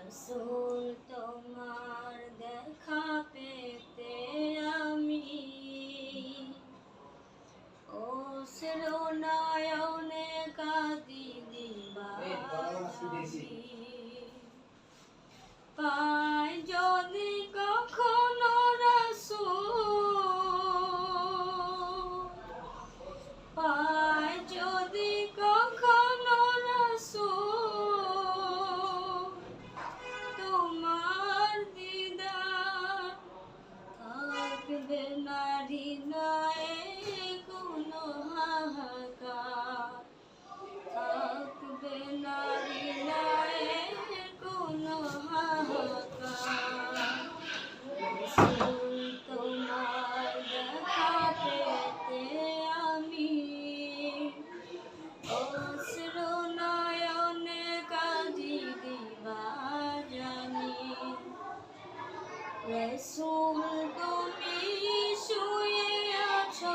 রসুল তোমার দেখা পেতে আমি। ও শ্রোনায়নে কাদি দিবা পাই রসুল তুমি শুয়ে আছো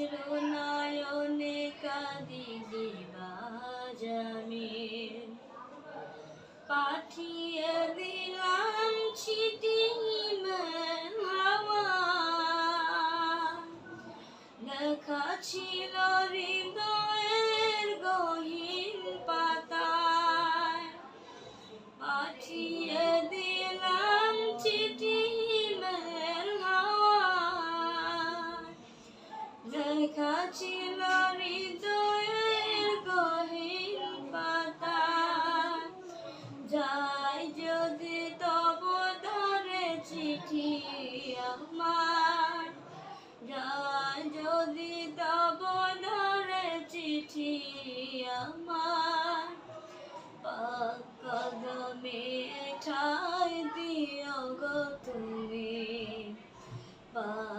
অশ্রু নয়নে কাঁদি দিবা জামি পাঠিয়ে দিলাম ছিটি লেখা ছিল হৃদয়ের গহীন ছিল হৃদয়ের গহীন যদি চিঠি যদি তব ধরে চিঠি কদমে ঠাই দিও গো তুমি। পাক